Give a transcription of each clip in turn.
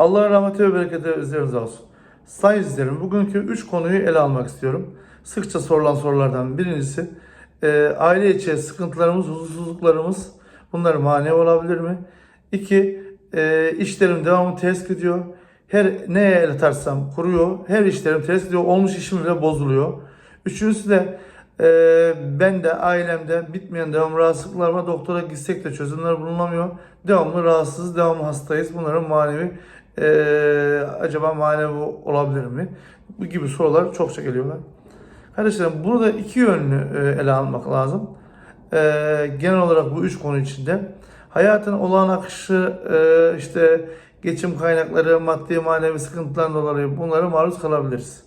Allah'ın rahmeti ve bereketi üzerinize olsun. Sayın izlerim, bugünkü üç konuyu ele almak istiyorum. Sıkça sorulan sorulardan birincisi, e, aile içi sıkıntılarımız, huzursuzluklarımız bunlar mani olabilir mi? İki, e, işlerim devamlı ters gidiyor. Her neye el atarsam kuruyor. Her işlerim ters gidiyor. Olmuş işim bile bozuluyor. Üçüncüsü de e, ben de ailemde bitmeyen devam rahatsızlıklar var. Doktora gitsek de çözümler bulunamıyor. Devamlı rahatsız, devamlı hastayız. Bunların manevi e, acaba manevi olabilir mi? Bu gibi sorular çokça geliyorlar. Kardeşlerim bunu da iki yönlü e, ele almak lazım. E, genel olarak bu üç konu içinde hayatın olağan akışı e, işte geçim kaynakları, maddi manevi sıkıntılar dolayı bunlara maruz kalabiliriz.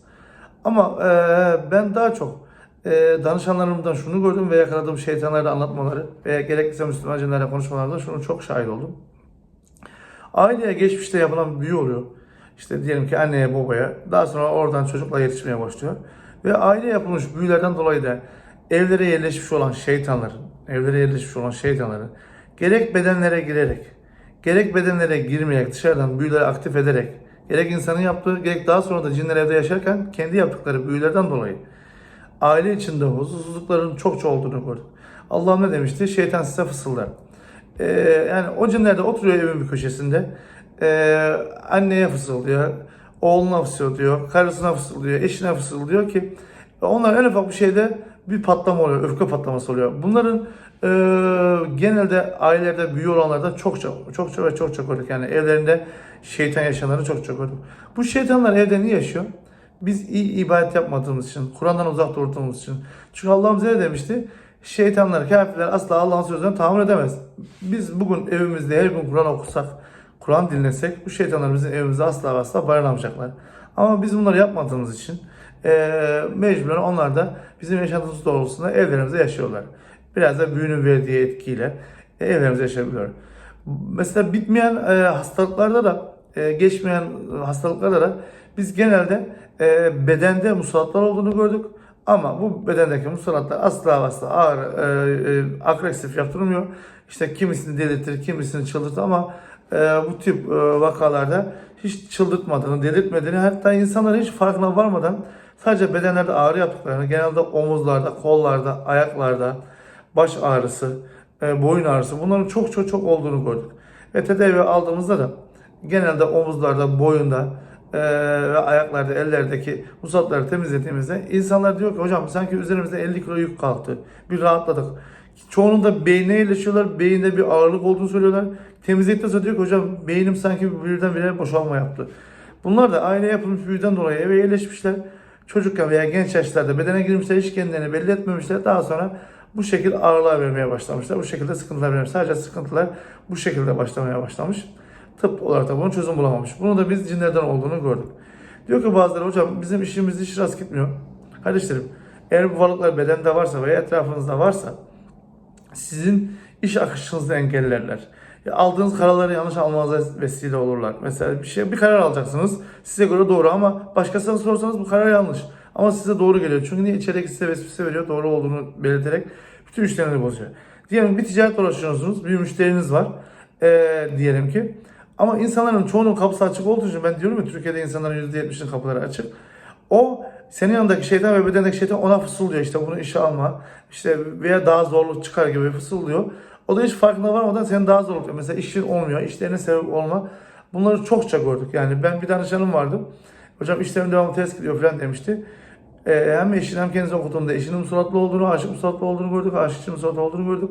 Ama e, ben daha çok e, danışanlarımdan şunu gördüm ve yakaladığım şeytanlarda anlatmaları veya gerekirse Müslüman cinlerle konuşmalarda şunu çok şahit oldum. Aileye geçmişte yapılan büyü oluyor. İşte diyelim ki anneye babaya daha sonra oradan çocukla yetişmeye başlıyor. Ve aile yapılmış büyülerden dolayı da evlere yerleşmiş olan şeytanların, evlere yerleşmiş olan şeytanların gerek bedenlere girerek, gerek bedenlere girmeyerek dışarıdan büyüleri aktif ederek, gerek insanın yaptığı, gerek daha sonra da cinler evde yaşarken kendi yaptıkları büyülerden dolayı aile içinde huzursuzlukların çokça olduğunu gördük. Allah ne demişti? Şeytan size fısıldar. Ee, yani o cinler oturuyor evin bir köşesinde. Ee, anneye fısıldıyor, oğluna fısıldıyor, karısına fısıldıyor, eşine fısıldıyor ki onlar en ufak bir şeyde bir patlama oluyor, öfke patlaması oluyor. Bunların e, genelde ailelerde büyü olanlarda çokça, çokça ve çokça gördük. Yani evlerinde şeytan yaşayanları çok çok gördük. Bu şeytanlar evde niye yaşıyor? Biz iyi ibadet yapmadığımız için, Kur'an'dan uzak durduğumuz için. Çünkü Allah ne demişti? Şeytanlar, kafirler asla Allah'ın sözlerini tahammül edemez. Biz bugün evimizde her gün Kur'an okusak, Kur'an dinlesek bu şeytanlar bizim evimizde asla asla barınamayacaklar. Ama biz bunları yapmadığımız için e, mecburen onlar da bizim yaşantımız doğrultusunda evlerimizde yaşıyorlar. Biraz da büyünün verdiği etkiyle e, evlerimizde yaşayabiliyorlar. Mesela bitmeyen e, hastalıklarda da, e, geçmeyen hastalıklarda da biz genelde e, bedende musallatlar olduğunu gördük. Ama bu bedendeki musallatlar asla asla ağır, e, e, agresif yaptırmıyor. İşte kimisini delirtir, kimisini çıldırtır ama e, bu tip e, vakalarda hiç çıldırtmadığını, delirtmediğini hatta insanların hiç farkına varmadan sadece bedenlerde ağrı yaptıklarını, genelde omuzlarda, kollarda, ayaklarda, baş ağrısı, e, boyun ağrısı bunların çok çok çok olduğunu gördük. Ve tedavi aldığımızda da genelde omuzlarda, boyunda e, ve ayaklarda, ellerdeki musatları temizlediğimizde insanlar diyor ki hocam sanki üzerimizde 50 kilo yük kalktı. Bir rahatladık. Çoğunun da beynine yerleşiyorlar. Beyinde bir ağırlık olduğunu söylüyorlar. Temizledikten sonra diyor ki hocam beynim sanki birden bire boşalma yaptı. Bunlar da aile yapılmış büyüden dolayı eve yerleşmişler. Çocukken veya genç yaşlarda bedene girmişler, hiç kendilerini belli etmemişler. Daha sonra bu şekilde ağırlığa vermeye başlamışlar. Bu şekilde sıkıntılar vermiş. Sadece sıkıntılar bu şekilde başlamaya başlamış. Tıp olarak da bunun çözüm bulamamış. Bunu da biz cinlerden olduğunu gördük. Diyor ki bazıları hocam bizim işimiz hiç rast gitmiyor. Kardeşlerim eğer bu varlıklar bedende varsa veya etrafınızda varsa sizin iş akışınızı engellerler. Ya aldığınız kararları yanlış almanıza vesile olurlar. Mesela bir şey bir karar alacaksınız. Size göre doğru ama başkasına sorsanız bu karar yanlış. Ama size doğru geliyor. Çünkü niye içerideki size vesvese veriyor doğru olduğunu belirterek bütün işlerini bozuyor. Diyelim bir ticaret uğraşıyorsunuz. Bir müşteriniz var. Ee, diyelim ki. Ama insanların çoğunun kapısı açık olduğu için ben diyorum ya Türkiye'de insanların %70'in kapıları açık. O senin yanındaki şeytan ve bedendeki şeytan ona fısıldıyor işte bunu işe alma işte veya daha zorluk çıkar gibi fısıldıyor. O da hiç farkına varmadan senin daha zorluk yapıyor. Mesela işin olmuyor, işlerine sebep olma. Bunları çokça gördük. Yani ben bir danışanım vardı. Hocam işlerim devamlı ters gidiyor falan demişti. Ee, hem eşinin hem kendisi okuduğunda eşinin musallatlı olduğunu, aşık musallatlı olduğunu gördük. Aşık için musallatlı olduğunu gördük.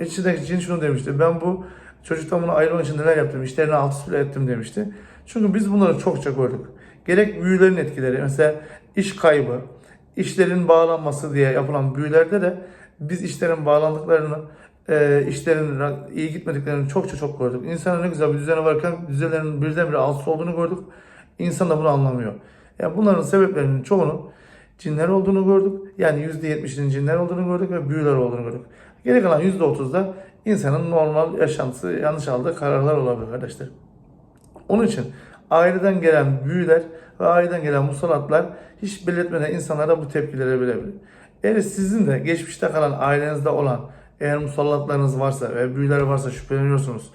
İçindeki cin şunu demişti. Ben bu çocuktan bunu ayrılmak için neler yaptım, işlerini alt üst ettim demişti. Çünkü biz bunları çokça gördük. Gerek büyülerin etkileri, mesela iş kaybı, işlerin bağlanması diye yapılan büyülerde de biz işlerin bağlandıklarını, e, işlerin iyi gitmediklerini çokça çok gördük. İnsanın ne güzel bir düzeni varken düzenlerin birdenbire alt olduğunu gördük. İnsan da bunu anlamıyor. Yani bunların sebeplerinin çoğunun cinler olduğunu gördük. Yani %70'inin cinler olduğunu gördük ve büyüler olduğunu gördük. Geri kalan %30'da insanın normal yaşantısı yanlış aldığı kararlar olabilir kardeşler. Onun için aileden gelen büyüler ve aileden gelen musallatlar hiç belirtmeden insanlara bu tepkileri verebilir. Eğer sizin de geçmişte kalan ailenizde olan eğer musallatlarınız varsa ve büyüler varsa şüpheleniyorsunuz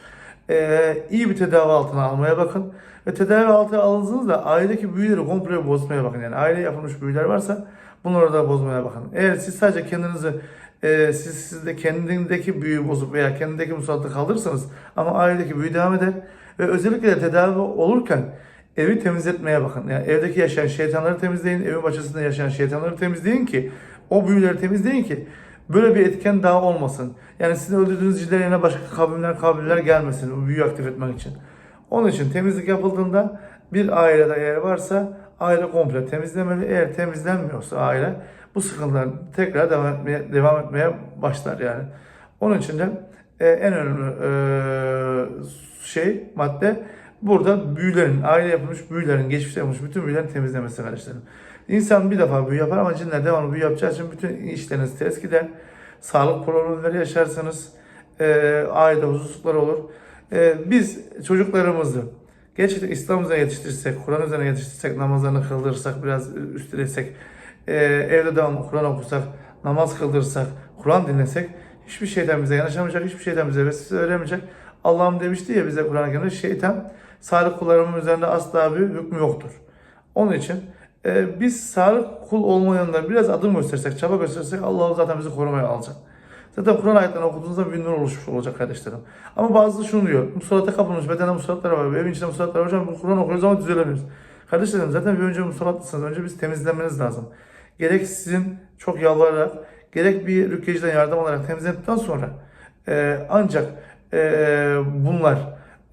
e, iyi bir tedavi altına almaya bakın. Ve tedavi altına alındığınızda ailedeki büyüleri komple bozmaya bakın. Yani aile yapılmış büyüler varsa bunları da bozmaya bakın. Eğer siz sadece kendinizi e, siz sizde kendindeki büyüyü bozup veya kendindeki musallatı kaldırırsanız ama ailedeki büyü devam eder ve özellikle de tedavi olurken evi temizletmeye bakın. Yani evdeki yaşayan şeytanları temizleyin, evin bahçesinde yaşayan şeytanları temizleyin ki o büyüleri temizleyin ki böyle bir etken daha olmasın. Yani sizin öldürdüğünüz cinler başka kavimler, kavimler gelmesin bu büyüyü aktif etmek için. Onun için temizlik yapıldığında bir ailede eğer varsa aile komple temizlemeli. Eğer temizlenmiyorsa aile bu sıkıntılar tekrar devam etmeye, devam etmeye başlar yani. Onun için de e, en önemli e, şey madde burada büyülerin, aile yapılmış büyülerin, geçmişte yapılmış bütün büyülerin temizlemesi kardeşlerim. İnsan bir defa büyü yapar ama cinler devamlı büyü yapacağı için bütün işleriniz ters gider. Sağlık problemleri yaşarsınız. E, ailede huzursuzluklar olur. E, biz çocuklarımızı gerçekten İslam üzerine yetiştirirsek, Kur'an üzerine yetiştirirsek, namazlarını kıldırırsak, biraz üstelesek, e, evde devamlı Kur'an okursak, namaz kıldırırsak, Kur'an dinlesek hiçbir şeyden bize yanaşamayacak, hiçbir şeyden bize vesile veremeyecek. Allah'ım demişti ya bize Kur'an-ı Kerim'de şeytan salih kullarımın üzerinde asla bir hükmü yoktur. Onun için e, biz salih kul olmayanlar biraz adım göstersek, çaba göstersek Allah zaten bizi korumaya alacak. Zaten Kur'an ayetlerini okuduğunuzda bir nur oluşmuş olacak kardeşlerim. Ama bazısı şunu diyor. Musalata kapılmış bedene musallatlar var. Evin içinde musallatlar var. Hocam bu Kur'an okuyoruz ama düzelemiyoruz. Kardeşlerim zaten bir önce musallatlısınız. Önce biz temizlenmeniz lazım. Gerek sizin çok yalvararak, gerek bir rükiyeciden yardım alarak temizledikten sonra e, ancak e, bunlar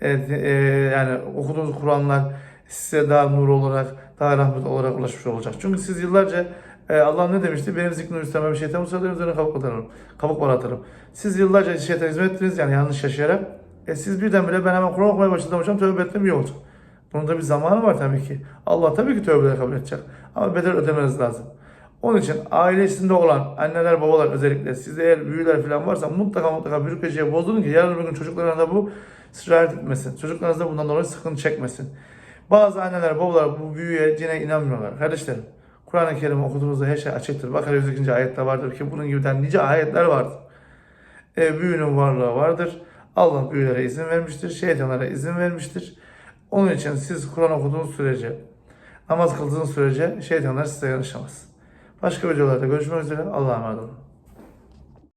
e, e, yani okuduğunuz Kur'anlar size daha nur olarak, daha rahmet olarak ulaşmış olacak. Çünkü siz yıllarca e, Allah ne demişti? Benim zikrimi istemem şeytan musallatın üzerine kabuk atarım. Kabuk atarım. Siz yıllarca şeytan hizmet ettiniz yani yanlış yaşayarak. E, siz birdenbire ben hemen Kur'an okumaya başladım hocam tövbe ettim iyi olacak. Bunun da bir zamanı var tabii ki. Allah tabii ki tövbeleri kabul edecek. Ama bedel ödemeniz lazım. Onun için ailesinde olan anneler babalar özellikle sizde eğer büyüler falan varsa mutlaka mutlaka bürokrasiye bozdurun ki yarın bir gün çocuklarına bu sirayet etmesin. Çocuklarınız da bundan dolayı sıkıntı çekmesin. Bazı anneler babalar bu büyüye cine inanmıyorlar. Kardeşlerim Kur'an-ı Kerim okuduğunuzda her şey açıktır. Bakara 102. ayette vardır ki bunun gibiden nice ayetler vardır. E, büyünün varlığı vardır. Allah büyülere izin vermiştir. Şeytanlara izin vermiştir. Onun için siz Kur'an okuduğunuz sürece, namaz kıldığınız sürece şeytanlar size yanışamaz. Başka videolarda görüşmek üzere. Allah'a emanet olun.